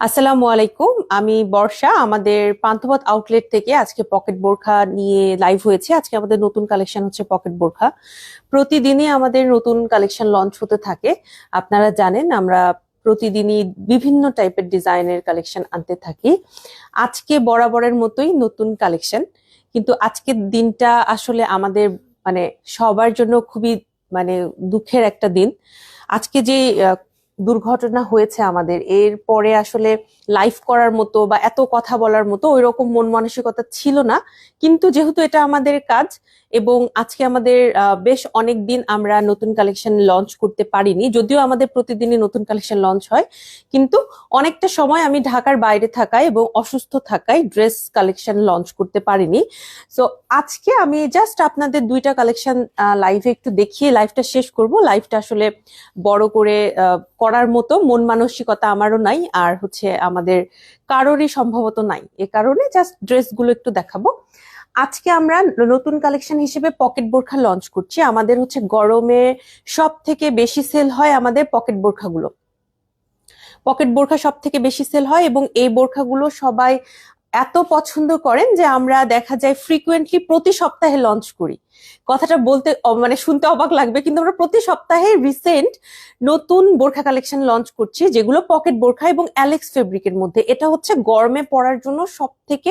আসসালামু আলাইকুম। আমি বর্ষা, আমাদের পান্থপথ আউটলেট থেকে আজকে পকেট বোরখা নিয়ে লাইভ হয়েছে। আজকে আমাদের নতুন কালেকশন হচ্ছে পকেট বোরখা। প্রতিদিনই আমাদের নতুন কালেকশন লঞ্চ হতে থাকে। আপনারা জানেন, আমরা প্রতিদিনই বিভিন্ন টাইপের ডিজাইনের কালেকশন আনতে থাকি। আজকে বরাবরের মতোই নতুন কালেকশন কিন্তু আজকের দিনটা আসলে আমাদের মানে সবার জন্য খুবই মানে দুঃখের একটা দিন। আজকে যে দুর্ঘটনা হয়েছে আমাদের। এর পরে আসলে লাইভ করার মতো বা এত কথা বলার মতো ওই রকম মন মানসিকতা ছিল না। কিন্তু যেহেতু এটা আমাদের কাজ এবং আজকে আমাদের বেশ অনেক দিন আমরা নতুন কালেকশন লঞ্চ করতে পারিনি, যদিও আমাদের প্রতিদিনই নতুন কালেকশন লঞ্চ হয়, কিন্তু অনেকটা সময় আমি ঢাকার বাইরে থাকায় এবং অসুস্থ থাকায় ড্রেস কালেকশন লঞ্চ করতে পারিনি। সো আজকে আমি জাস্ট আপনাদের দুইটা কালেকশন লাইভে একটু দেখিয়ে লাইভটা শেষ করব। লাইভটা আসলে বড় করে করার মতো মন মানসিকতা আমারও নাই, আর হচ্ছে আমাদের কারোরই সম্ভবত নাই। এ কারণে জাস্ট ড্রেসগুলো একটু দেখাবো। আজকে আমরা নতুন কালেকশন হিসেবে পকেট বোরখা লঞ্চ করছি। আমাদের হচ্ছে গরমে সব থেকে বেশি সেল হয় আমাদের পকেট বোরখাগুলো। পকেট বোরখা সব থেকে বেশি সেল হয় এবং এই বোরখাগুলো সবাই এত পছন্দ করেন যে আমরা দেখা যায় ফ্রিকুয়েন্টলি প্রতি সপ্তাহে লঞ্চ করি। কথাটা বলতে মানে শুনতে অবাক লাগবে, কিন্তু আমরা প্রতি সপ্তাহে রিসেন্ট নতুন বোরখা কালেকশন লঞ্চ করছি, যেগুলো পকেট বোরখা এবং অ্যালেক্স ফেব্রিকের মধ্যে। এটা হচ্ছে গরমে পরার জন্য সব থেকে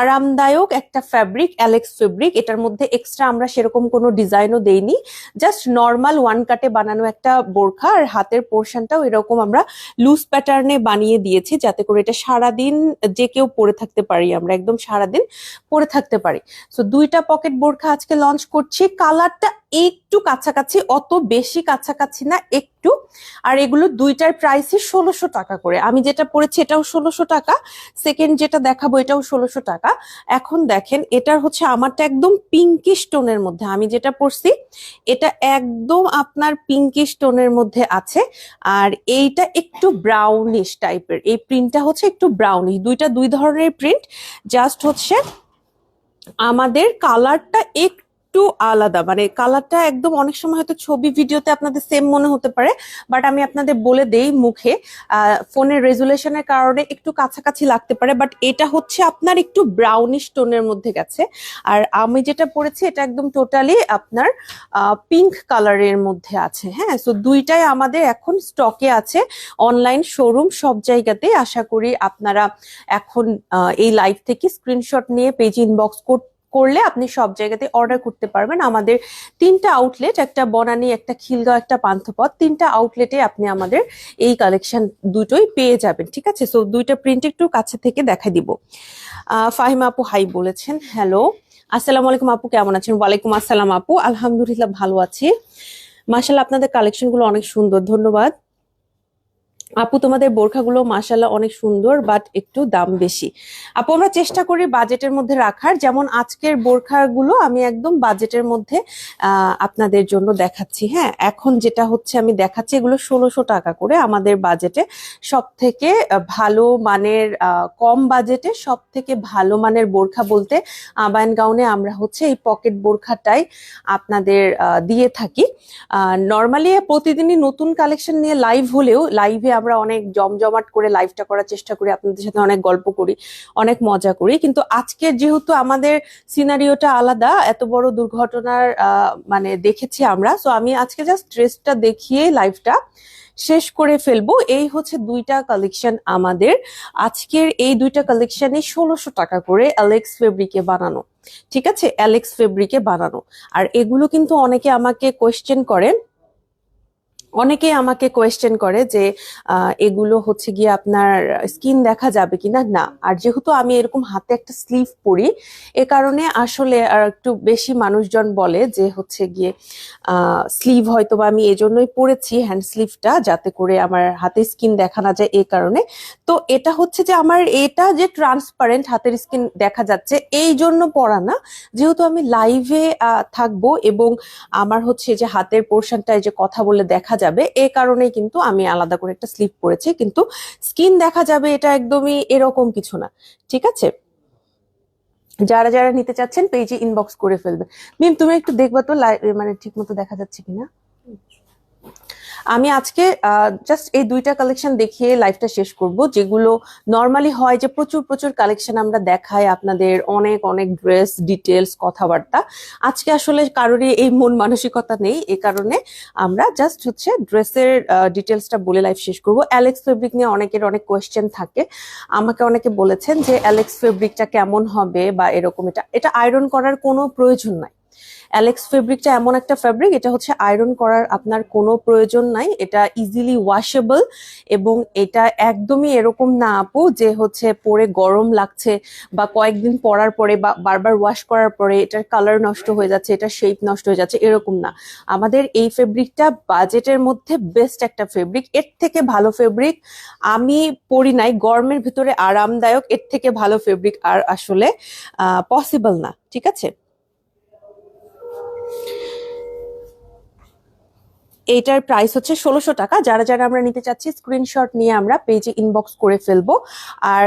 আরামদায়ক একটা ফ্যাব্রিক অ্যালেক্স ফেব্রিক এটার মধ্যে এক্সট্রা আমরা সেরকম কোনো ডিজাইনও দেইনি। জাস্ট নর্মাল ওয়ান কাটে বানানো একটা বোরখা, আর হাতের পোর্শনটাও এরকম আমরা লুজ প্যাটার্নে বানিয়ে দিয়েছি, যাতে করে এটা সারাদিন যে কেউ পরে থাকতে পারি, আমরা একদম সারাদিন পরে থাকতে পারি। সো দুইটা পকেট বোরখা আজকে লঞ্চ করছি। কালারটা একটু কাছাকাছি, অত বেশি কাছাকাছি না, একটু আর এগুলো দুইটার প্রাইসই ষোলোশো টাকা করে। আমি যেটা পড়েছি এটাও ষোলোশো টাকা সেকেন্ড যেটা দেখাবো এটাও ষোলোশো টাকা। এখন দেখেন, এটার হচ্ছে আমারটা একদম পিঙ্কিশ টোনের মধ্যে। আমি যেটা পড়ছি, এটা একদম আপনার পিঙ্কিশ টোনের মধ্যে আছে। আর এইটা একটু ব্রাউনিশ টাইপের এই প্রিন্টটা হচ্ছে একটু ব্রাউনিশ দুইটা দুই ধরনের প্রিন্ট জাস্ট হচ্ছে আমাদের কালারটা একটু আলাদা। মানে কালারটা একদম অনেক সময় হয়তো ছবি ভিডিওতে আপনাদের সেম মনে হতে পারে বাট আমি আপনাদের বলে দেই মুখে ফোনের রেজুলেশনের কারণে একটু কাছাকাছি লাগতে পারে বাট এটা হচ্ছে আপনার একটু ব্রাউনিশ টোনের মধ্যে গেছে। আর আমি যেটা পড়েছি এটা একদম টোটালি আপনার পিঙ্ক কালারের মধ্যে আছে হ্যাঁ? সো দুইটাই আমাদের এখন স্টকে আছে অনলাইন শোরুম সব জায়গাতেই। আশা করি আপনারা এখন এই লাইভ থেকে স্ক্রিনশট নিয়ে পেজ ইনবক্স করলে আপনি সব জায়গাতে অর্ডার করতে পারবেন। আমাদের তিনটা আউটলেট একটা বনানী, একটা খিলগাঁও, একটা পান্থপথ, তিনটা আউটলেটে আপনি আমাদের এই কালেকশন দুটোই পেয়ে যাবেন, ঠিক আছে? সো দুইটা প্রিন্ট একটু কাছে থেকে দেখা দিব। ফাহিমা আপু হাই বলেছেন হ্যালো আসসালামু আলাইকুম আপু, কেমন আছেন? ওয়ালাইকুম আসসালাম আপু, আলহামদুলিল্লাহ ভালো আছি। মাশাল্লাহ আপনাদের কালেকশনগুলো অনেক সুন্দর, ধন্যবাদ। আপু, তোমাদের বোরখাগুলো মাশাল্লাহ অনেক সুন্দর বাট একটু দাম বেশি। আপু, আমরা চেষ্টা করি বাজেটের মধ্যে রাখার। যেমন আজকের বোরখাগুলো আমি একদম বাজেটের মধ্যে আপনাদের জন্য দেখাচ্ছি। হ্যাঁ এখন যেটা হচ্ছে আমি দেখাচ্ছি, এগুলো ষোলোশো টাকা করে আমাদের বাজেটে সব থেকে ভালো মানের কম বাজেটে সব থেকে ভালো মানের বোরখা বলতে আবায়ন গাউনে আমরা হচ্ছে এই পকেট বোরখাটাই আপনাদের দিয়ে থাকি। নর্মালি প্রতিদিনই নতুন কালেকশন নিয়ে লাইভ হলেও লাইভে আমরা অনেক জমজমাট করে লাইভটা করার চেষ্টা করি, আপনাদের সাথে অনেক গল্প করি, অনেক মজা করি। কিন্তু আজকের যেহেতু আমাদের সিনারিওটা আলাদা, এত বড় দুর্ঘটনার মানে দেখেছি আমরা সো আমি আজকে জাস্ট ড্রেসটা দেখিয়ে লাইভটা শেষ করে ফেলব। এই হচ্ছে দুইটা কালেকশন আমাদের। আজকের এই দুইটা কালেকশনই ষোলোশো টাকা করে অ্যালেক্স ফেব্রিকে বানানো, ঠিক আছে? অ্যালেক্স ফেব্রিকে বানানো। আর এগুলো কিন্তু অনেকে আমাকে কোয়েশ্চেন করেন অনেকে আমাকে কোয়েশ্চেন করে যে এগুলো হচ্ছে গিয়ে আপনার স্কিন দেখা যাবে কিনা? না। আর যেহেতু আমি এরকম হাতে একটা স্লিভ পরি, এ কারণে আসলে আর একটু বেশি মানুষজন বলে যে হচ্ছে গিয়ে স্লিভ হয়তো বা আমি এজন্যই পরেছি হ্যান্ড স্লিভটা যাতে করে আমার হাতে স্কিন দেখা না যায় এই কারণে। তো এটা হচ্ছে যে আমার এটা যে ট্রান্সপারেন্ট হাতের স্কিন দেখা যাচ্ছে, এই জন্য পরা না। যেহেতু আমি লাইভে থাকব এবং আমার হচ্ছে যে হাতের পোর্শনটায় যে কথা বলে দেখা যাবে। এ কারণে কিন্তু আমি আলাদা করে একটা স্লিপ করেছি কিন্তু স্কিন দেখা যাবে এটা একদমই এরকম কিছু না। ঠিক আছে? যারা যারা নিতে চাচ্ছেন পেজে ইনবক্স করে ফেলবে। মিম, তুমি একটু দেখবা তো মানে ঠিক মতো দেখা যাচ্ছে কিনা? আমি আজকে জাস্ট এই দুইটা কালেকশন দেখিয়ে লাইফটা শেষ করব, যেগুলো নর্মালি হয় যে প্রচুর প্রচুর কালেকশন আমরা দেখাই আপনাদের অনেক অনেক ড্রেস ডিটেলস কথাবার্তা। আজকে আসলে কারোরই এই মন মানসিকতা নেই, এ কারণে আমরা জাস্ট হচ্ছে ড্রেসের ডিটেলসটা বলে লাইফ শেষ করব। অ্যালেক্স ফেব্রিক নিয়ে অনেকের অনেক কোয়েশ্চেন থাকে। আমাকে অনেকে বলেছেন যে অ্যালেক্স ফেব্রিকটা কেমন হবে বা এরকম এটা এটা আয়রন করার কোনো প্রয়োজন নাই। অ্যালেক্স ফেব্রিকটা এমন একটা ফেব্রিক এটা হচ্ছে আয়রন করার আপনার কোনো প্রয়োজন নাই, এটা ইজিলি ওয়াশেবল এবং এটা একদমই এরকম না আপু, যে হচ্ছে পরে গরম লাগছে বা কয়েকদিন পরার পরে বা বারবার ওয়াশ করার পরে এটার কালার নষ্ট হয়ে যাচ্ছে এটার শেপ নষ্ট হয়ে যাচ্ছে, এরকম না। আমাদের এই ফেব্রিকটা বাজেটের মধ্যে বেস্ট একটা ফেব্রিক এর থেকে ভালো ফেব্রিক আমি পরি নাই, গরমের ভিতরে আরামদায়ক, এর থেকে ভালো ফেব্রিক আর আসলে পসিবল না, ঠিক আছে? এইটার প্রাইস হচ্ছে ষোলোশো টাকা। যারা যারা আমরা নিতে চাচ্ছি স্ক্রিনশট নিয়ে আমরা পেজে ইনবক্স করে ফেলব। আর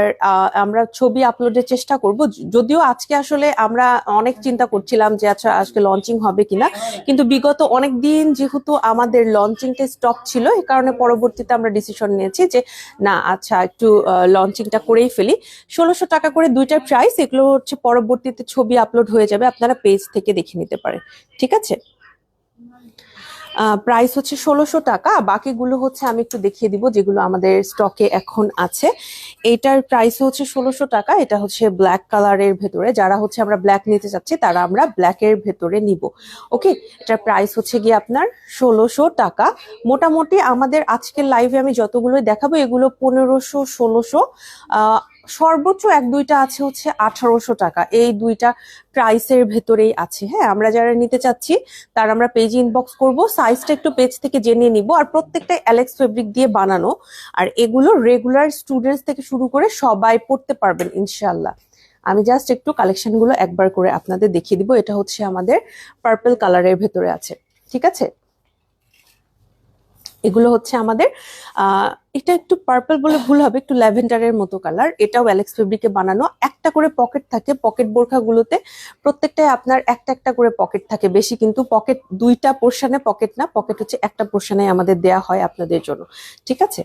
আমরা ছবি আপলোডের চেষ্টা করব। যদিও আজকে আসলে আমরা অনেক চিন্তা করছিলাম যে আচ্ছা আজকে লঞ্চিং হবে কিনা। কিন্তু বিগত অনেক দিন যেহেতু আমাদের লঞ্চিংটা স্টপ ছিল এই কারণে পরবর্তীতে আমরা ডিসিশন নিয়েছি যে না আচ্ছা একটু লঞ্চিংটা করেই ফেলি। ষোলোশো টাকা করে দুইটার প্রাইস এগুলো হচ্ছে পরবর্তীতে ছবি আপলোড হয়ে যাবে। আপনারা পেজ থেকে দেখে নিতে পারেন। ঠিক আছে? প্রাইস হচ্ছে ষোলোশো টাকা। বাকিগুলো হচ্ছে আমি একটু দেখিয়ে দিব যেগুলো আমাদের স্টকে এখন আছে। এটার প্রাইস হচ্ছে ষোলোশো টাকা। এটা হচ্ছে ব্ল্যাক কালারের ভেতরে। যারা হচ্ছে আমরা ব্ল্যাক নিতে চাচ্ছি, তারা আমরা ব্ল্যাকের ভেতরে নিব। ওকে এটার প্রাইস হচ্ছে গিয়ে আপনার ষোলোশো টাকা। মোটামুটি আমাদের আজকের লাইভে আমি যতগুলো দেখাবো, এগুলো পনেরোশো, ষোলোশো সর্বোচ্চ এক দুইটা আছে হচ্ছে আঠারোশো টাকা। এই দুইটা প্রাইসের ভেতরেই আছে। হ্যাঁ আমরা যারা নিতে চাচ্ছি, তার আমরা পেজ ইনবক্স করব সাইজটা একটু পেজ থেকে জেনে নিব। আর প্রত্যেকটাই অ্যালেক্স ফেব্রিক দিয়ে বানানো। আর এগুলো রেগুলার স্টুডেন্টস থেকে শুরু করে সবাই পড়তে পারবেন ইনশাল্লাহ আমি জাস্ট একটু কালেকশনগুলো একবার করে আপনাদের দেখিয়ে দিব। এটা হচ্ছে আমাদের পার্পল কালারের ভেতরে আছে। ঠিক আছে? এগুলো হচ্ছে আমাদের এটা একটু পার্পল বলে ভুল হবে, একটু ল্যাভেন্ডারের মতো কালার এটাও অ্যালেক্স ফেব্রিকে বানানো। একটা করে পকেট থাকে পকেট বোরখাগুলোতে প্রত্যেকটাই আপনার একটা একটা করে পকেট থাকে, বেশি কিন্তু পকেট দুইটা পোর্শনে পকেট না পকেট হচ্ছে একটা পোর্শনে আমাদের দেয়া হয় আপনাদের জন্য। ঠিক আছে?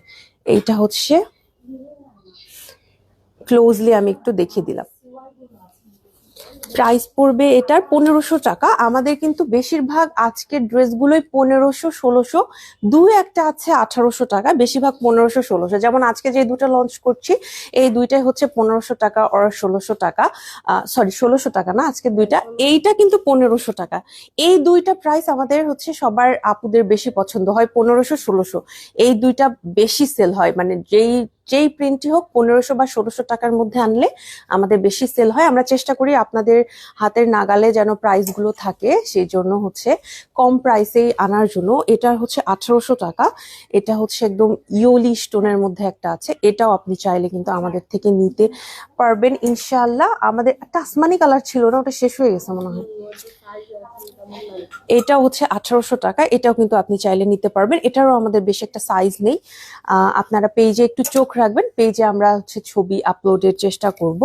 এইটা হচ্ছে ক্লোজলি আমি একটু দেখিয়ে দিলাম। প্রাইস পড়বে এটার পনেরোশো টাকা। আমাদের কিন্তু বেশিরভাগ আজকের ড্রেসগুলোই পনেরোশো, ষোলোশো, দু একটা আছে আঠারোশো টাকা, বেশিরভাগ পনেরোশো, ষোলোশো। যেমন আজকে যে দুটো লঞ্চ করছি, এই দুইটাই হচ্ছে পনেরোশো টাকা ওর ষোলোশো টাকা সরি ষোলোশো টাকা না আজকে দুইটা। এইটা কিন্তু পনেরোশো টাকা। এই দুইটা প্রাইস আমাদের হচ্ছে সবার আপুদের বেশি পছন্দ হয়, পনেরোশো, ষোলোশো। এই দুইটা বেশি সেল হয় মানে যেই যেই প্রিন্টই হোক পনেরোশো বা ষোলোশো টাকার মধ্যে আনলে আমাদের বেশি সেল হয়। আমরা চেষ্টা করি আপনাদের হাতের নাগালে যেন প্রাইসগুলো থাকে, সেই জন্য হচ্ছে কম প্রাইসেই আনার জন্য। এটা হচ্ছে আঠারোশো টাকা। এটা হচ্ছে একদম ইয়োলি স্টোনের মধ্যে একটা আছে। এটাও আপনি চাইলে কিন্তু আমাদের থেকে নিতে পারবেন ইনশাল্লাহ আমাদের একটা আসমানি কালার ছিল না, ওটা শেষ হয়ে গেছে মনে হয়। এটা হচ্ছে আঠারোশো টাকা। এটাও কিন্তু আপনি চাইলে নিতে পারবেন। এটারও আমাদের বেশ একটা সাইজ নেই। আপনারা পেজে একটু চোখ রাখবেন। পেজে আমরা হচ্ছে ছবি আপলোডের চেষ্টা করব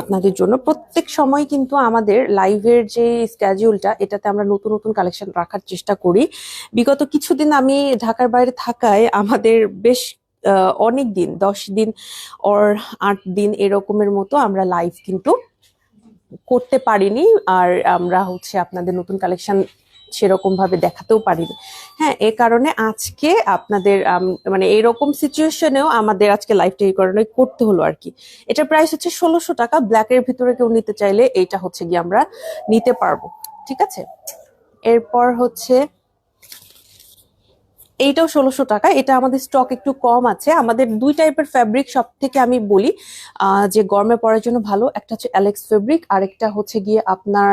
আপনাদের জন্য। প্রত্যেক সময় কিন্তু আমাদের লাইভের যে স্ক্যাজুলটা এটাতে আমরা নতুন নতুন কালেকশন রাখার চেষ্টা করি। বিগত কিছুদিন আমি ঢাকার বাইরে থাকায় আমাদের বেশ অনেক দিন, দশ দিন ওর আট দিন এরকমের মতো আমরা লাইভ কিন্তু করতে পারিনি আর আমরা হচ্ছে আপনাদের নতুন কালেকশন সেরকমভাবে দেখাতেও পারিনি। হ্যাঁ এ কারণে আজকে আপনাদের মানে এরকম সিচুয়েশনেও আমাদের আজকে লাইভ করানো করতে হলো আর কি। এটা প্রাইস হচ্ছে ষোলোশো টাকা ব্ল্যাকের ভিতরে কেউ নিতে চাইলে এইটা হচ্ছে গিয়ে আমরা নিতে পারব। ঠিক আছে? এরপর হচ্ছে এইটাও ষোলোশো টাকা। এটা আমাদের স্টক একটু কম আছে। আমাদের দুই টাইপের ফ্যাব্রিক সব থেকে আমি বলি যে গরমে পড়ার জন্য ভালো, একটা হচ্ছে অ্যালেক্স ফেব্রিক আরেকটা হচ্ছে গিয়ে আপনার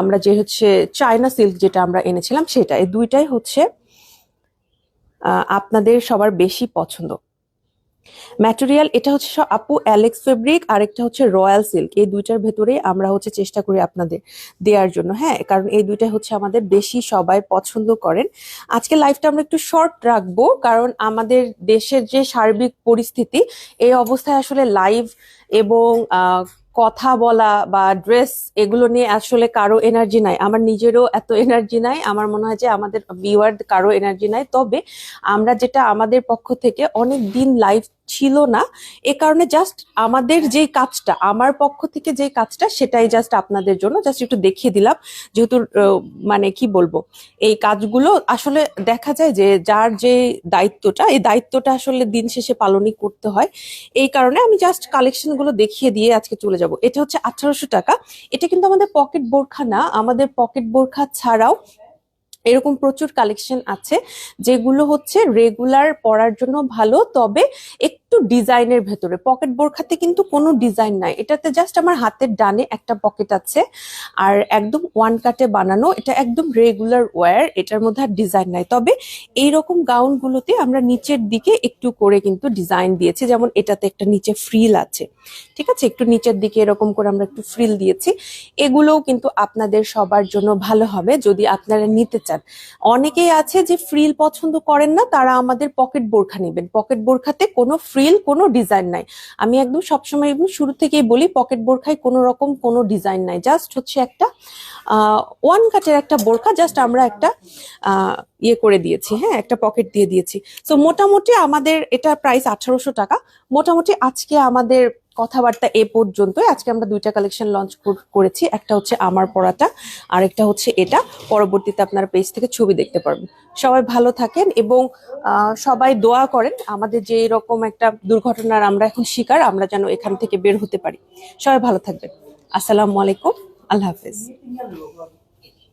আমরা যে হচ্ছে চায়না সিল্ক যেটা আমরা এনেছিলাম সেটা। এই দুইটাই হচ্ছে আপনাদের সবার বেশি পছন্দ। ম্যাটেরিয়াল এটা হচ্ছে আপু অ্যালেক্স ফেব্রিক আর একটা হচ্ছে রয়্যাল সিল্ক এই দুইটার ভেতরে আমরা হচ্ছে চেষ্টা করি আপনাদের দেওয়ার জন্য। হ্যাঁ কারণ এই দুইটা হচ্ছে আমাদের বেশি সবাই পছন্দ করেন। আজকে লাইফটা আমরা একটু শর্ট রাখব, কারণ আমাদের দেশের যে সার্বিক পরিস্থিতি, এই অবস্থায় আসলে লাইভ এবং কথা বলা বা ড্রেস এগুলো নিয়ে আসলে কারও এনার্জি নাই। আমার নিজেরও এত এনার্জি নাই, আমার মনে হয় যে আমাদের ভিউয়ার কারও এনার্জি নাই। তবে আমরা যেটা আমাদের পক্ষ থেকে অনেক দিন লাইভ ছিল না, এ কারণে জাস্ট আমাদের যে কাজটা, আমার পক্ষ থেকে যে কাজটা, সেটাই জাস্ট আপনাদের জন্য জাস্ট একটু দেখিয়ে দিলাম। যেহেতু মানে কি বলব, এই কাজগুলো আসলে দেখা যায় যে যার যে দায়িত্বটা, এই দায়িত্বটা আসলে দিন শেষে পালনই করতে হয়। এই কারণে আমি জাস্ট কালেকশনগুলো দেখিয়ে দিয়ে আজকে চলে যাব। এটা হচ্ছে আঠারোশো টাকা। এটা কিন্তু আমাদের পকেট বোরখা না। আমাদের পকেট বোরখা ছাড়াও এরকম প্রচুর কালেকশন আছে, যেগুলো হচ্ছে রেগুলার পরার জন্য ভালো। তবে একটু ডিজাইনের ভেতরে। পকেট বোরখাতে কিন্তু কোনো ডিজাইন নাই। এটাতে জাস্ট আমার হাতের ডানে একটা পকেট আছে আর একদম ওয়ান কাটে বানানো। এটা একদম রেগুলার ওয়্যার এটার মধ্যে আর ডিজাইন নাই। তবে এইরকম গাউনগুলোতে আমরা নিচের দিকে একটু করে কিন্তু ডিজাইন দিয়েছি। যেমন এটাতে একটা নিচে ফ্রিল আছে। ঠিক আছে? একটু নিচের দিকে এরকম করে আমরা একটু ফ্রিল দিয়েছি। এগুলোও কিন্তু আপনাদের সবার জন্য ভালো হবে যদি আপনারা নিতে চান। অনেকেই আছে যে ফ্রিল পছন্দ করেন না, তারা আমাদের পকেট বোরখা নেবেন। পকেট বোরখাতে কোনো ফ্রিল কোনো ডিজাইন নাই। আমি একদম সবসময় একদম শুরু থেকেই বলি পকেট বোরখায় কোনো রকম কোনো ডিজাইন নাই। জাস্ট হচ্ছে একটা ওয়ান কাটের একটা বোরখা জাস্ট আমরা একটা ইয়ে করে দিয়েছি হ্যাঁ একটা পকেট দিয়ে দিয়েছি। সো মোটামুটি আমাদের এটা প্রাইস আঠারোশো টাকা। মোটামুটি আজকে আমাদের কথাবার্তা এ পর্যন্ত আজকে আমরা দুইটা কালেকশন লঞ্চ করেছি। একটা হচ্ছে আমার পড়াটা আর একটা হচ্ছে এটা। পরবর্তীতে আপনার পেজ থেকে ছবি দেখতে পারবেন। সবাই ভালো থাকেন এবং সবাই দোয়া করেন, আমাদের যে এরকম একটা দুর্ঘটনার আমরা এখন শিকার, আমরা যেন এখান থেকে বের হতে পারি। সবাই ভালো থাকবেন। আসসালামু আলাইকুম। আল্লাহ হাফেজ।